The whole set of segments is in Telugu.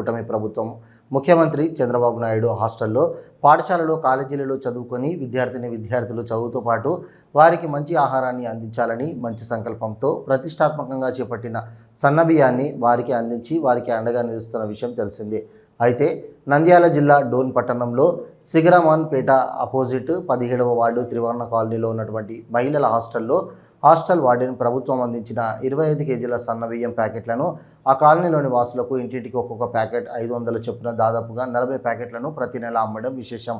కూటమి ప్రభుత్వం. ముఖ్యమంత్రి చంద్రబాబు నాయుడు హాస్టల్లో పాఠశాలలో కాలేజీలలో చదువుకొని విద్యార్థిని విద్యార్థులు చదువుతో పాటు వారికి మంచి ఆహారాన్ని అందించాలని మంచి సంకల్పంతో ప్రతిష్టాత్మకంగా చేపట్టిన సన్నబియ్యాన్ని వారికి అందించి వారికి అండగా నిలుస్తున్న విషయం తెలిసిందే. అయితే నంద్యాల జిల్లా డోన్ పట్టణంలో సిగరమాన్ పేట అపోజిట్ పదిహేడవ వార్డు త్రివర్ణ కాలనీలో ఉన్నటువంటి మహిళల హాస్టల్లో హాస్టల్ వార్డెన్ ప్రభుత్వం అందించిన ఇరవై ఐదు కేజీల సన్న బియ్యం ప్యాకెట్లను ఆ కాలనీలోని వాసులకు ఇంటింటికి ఒక్కొక్క ప్యాకెట్ ఐదు వందల చొప్పున దాదాపుగా నలభై ప్యాకెట్లను ప్రతి నెల అమ్మడం విశేషం.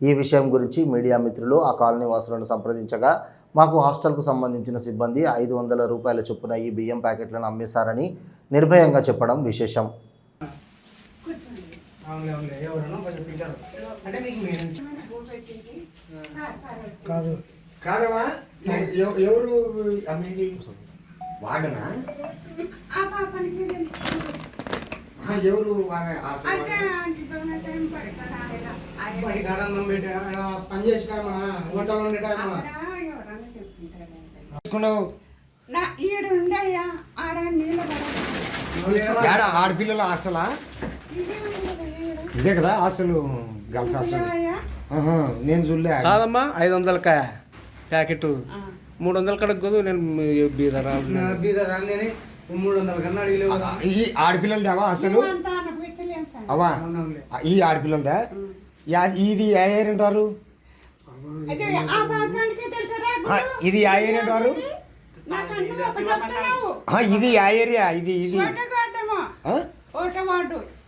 ఈ విషయం గురించి మీడియా మిత్రులు ఆ కాలనీ వాసులను సంప్రదించగా మాకు హాస్టల్కు సంబంధించిన సిబ్బంది ఐదు వందల రూపాయల చొప్పున ఈ బియ్యం ప్యాకెట్లను అమ్మేశారని నిర్భయంగా చెప్పడం విశేషం. కాదు. కాదమ్మా ఎవరు అమ్మేది? వాడనా? ఎవరు బడి కాడ అన్నం పెట్టి పని చేసి హోటల్ ఉండే ఆడపిల్లల హాస్టలా? ఇదే కదా హాస్టల్ గర్ల్స్ హాస్టల్. నేను చూడలే కాదమ్మా ఐదు వందలకా ప్యాకెట్. మూడు వందల కడగదు నేను బీదరా బీద రాగానే మూడు వందల కన్నా అడిగలేవు ఈ హాస్టల్? సార్. అవా? అవునవునులే. ఆ, ఈ ఆడపిల్లలదే? ఇది ఏ ఏరియా అంటారు? అయితే ఆ పాపానికి తెలుసురా ఆ, ఇది ఏ ఏరియా అంటారు? ఇది ఏ ఏరియా ఇది ఇది.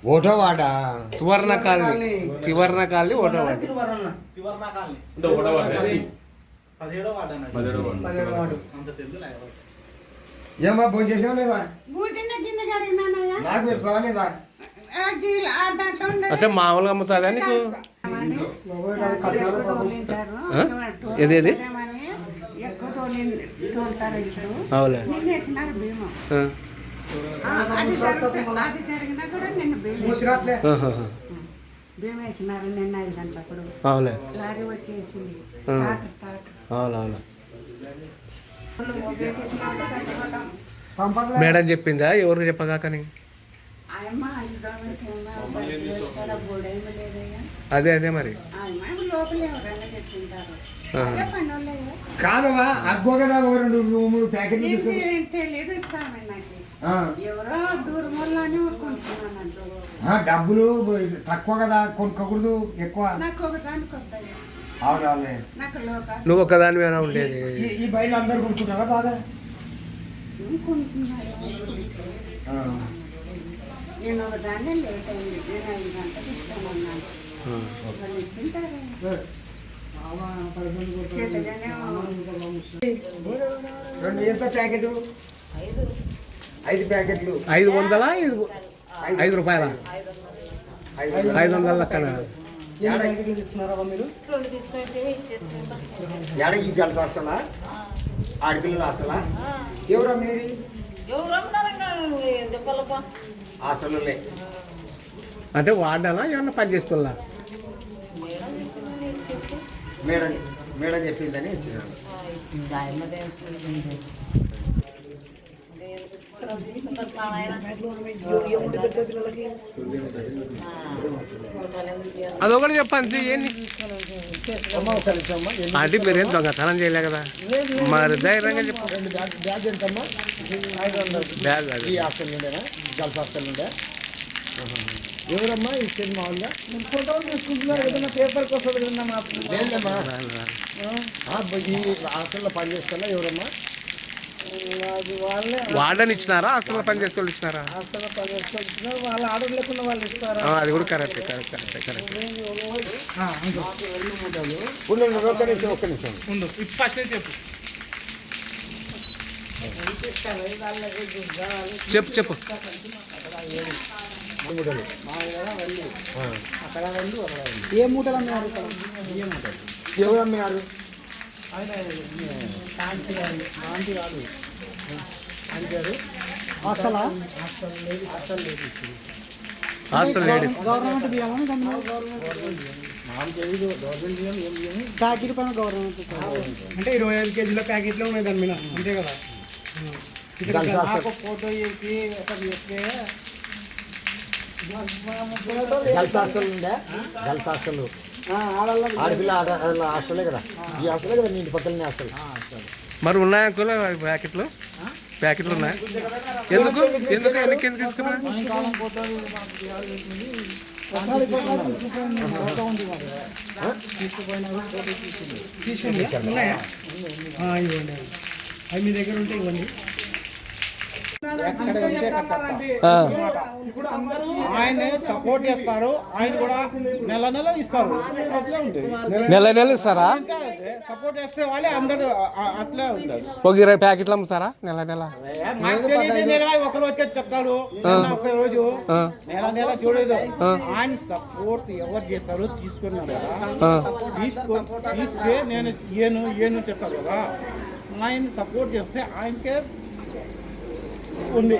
ఓటో వాడా సువర్ణ కాలనీ సువర్ణ కాలనీ వాడు ఎవరికి. ఏమా భోజనం చేసావా లేదా? నాకు చెప్తావా లేదా. అంటే మామూలుగా అమ్ముతుందా నీకు? ఏది. అవులే. నిన్న ఐదు గంటలప్పుడు. లారీ వచ్చేసింది. మేడం చెప్పిందా? ఎవరికి చెప్పగాకని అదే అదే మరి. కాదవా అగ్గో కదా ఒక రెండు మూడు ప్యాకెట్లు తెలియదు స్వామి నాకు. డబ్బులు తక్కువ కదా కొనుక్కోకూడదు ఎక్కువ. అవునవునే నాకు లోకాసు. నువ్వు ఒక్కదాని మీద ఉండేది. ఈ- బయట అందరు కూర్చున్నారా బాగా. నేను లేట్ అయింది. నేను ఐదు గంటలకు. వాళ్ళు రెండు ఎంత ప్యాకెట్? ఐదు ప్యాకెట్లు. ఐదు వందల? ఐదు ఐదు. రూపాయల? ఐదు ఐదు వందల లెక్కన. ఏడ ఈ గర్ల్స్ హాస్టలా? ఆడపిల్లల హాస్టలా? ఎవరు అమ్మేది హాస్టల్లో అంటే వాడాలా ఏమన్నా పని చేసుకోవాలా మేడం మేడం చెప్పిందని ఇచ్చినాను అదొకటి చెప్పండి ఏంది? అంటే మీరేం దొంగతనం చేయలే కదా. మరి ధైర్యంగా చెప్పు. రెండు బ్యాగ్ బ్యాగ్ ఎంతమ్మా బ్యాగ్ అది ఈ హాస్టల్ నుండేనా గర్ల్స్ హాస్టల్ నుండే ఎవరమ్మా ఇచ్చేది మామూలుగా ఫోటోలు తీసుకుంటున్నారు ఏదైనా పేపర్కి వస్తుంది కదా మాకు లేదమ్మా ఈ హాస్టల్లో ఎవరమ్మా? అది వాళ్ళే. వాడని ఇచ్చినారా అసలు పని చేసే వాళ్ళు ఇచ్చినారా హాస్టల్ పని వాళ్ళ ఆర్డర్ లేకుండా వాళ్ళు ఇస్తారా? ఆ, అది కూడా కరెక్ట్ కరెక్ట్ కరెక్ట్ కరెక్ట్. ఉండు. ఫస్ట్ చెప్పు. చెప్పు చెప్పు. ఏ మూటలు అన్నారు ఎవరు అమ్మినారు? హాస్టలా? Hostel ladies. గవర్నమెంట్ బియ్యమా ప్యాకెట్ పైన గవర్నమెంట్ అంటే ఇరవై ఐదు కేజీల ప్యాకెట్లో ఉన్నాయి దాని మీద. అంతే కదా? ఫోటో వేసి అక్కడ చెప్తే గర్ల్స్ హాస్టల్ ఉండే గర్ల్స్ హాస్టల్ ఆడపిల్ల హాస్టలే కదా. ఈ హాస్టలే కదా మీ ఇంటి పక్కన హాస్టల్. మరి ఉన్నాయా అంకుల్ ప్యాకెట్లు? ప్యాకెట్లు ఉన్నాయా? ఎందుకు? ఎందుకు వెనక్కి ఎందుకు తీసుకున్నా. ఉన్నాయా? ఆ, ఇవ్వండి అవి మీ దగ్గర ఉంటే ఇవ్వండి. ఇప్పుడు అందరూ ఆయన సపోర్ట్ చేస్తారు. ఆయన కూడా నెల నెల ఇస్తారు. నెల నెల ఇస్తారా? సపోర్ట్ చేస్తే వాళ్ళే అందరూ అట్లే ఉంటారు. ఒక ఇరవై ప్యాకెట్లు అమ్ముతారా? నెల నెల? నాకు తెలియదు నెల ఒక రోజు చెప్తారు. నెల ఒక రోజు నెల నెల చూడదు ఆయన సపోర్ట్ ఎవరు చేస్తారో? తీసుకున్నారు. తీసుకో తీసుకే నేను ఏను ఏను చెప్తారు కదా. ఆయన సపోర్ట్ చేస్తే ఆయనకే ఉంది.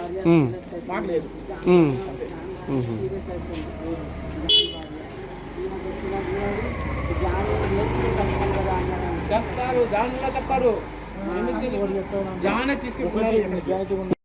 చెప్తారు దానిలో ఎందుకు జాన తీసుకుంటున్నారు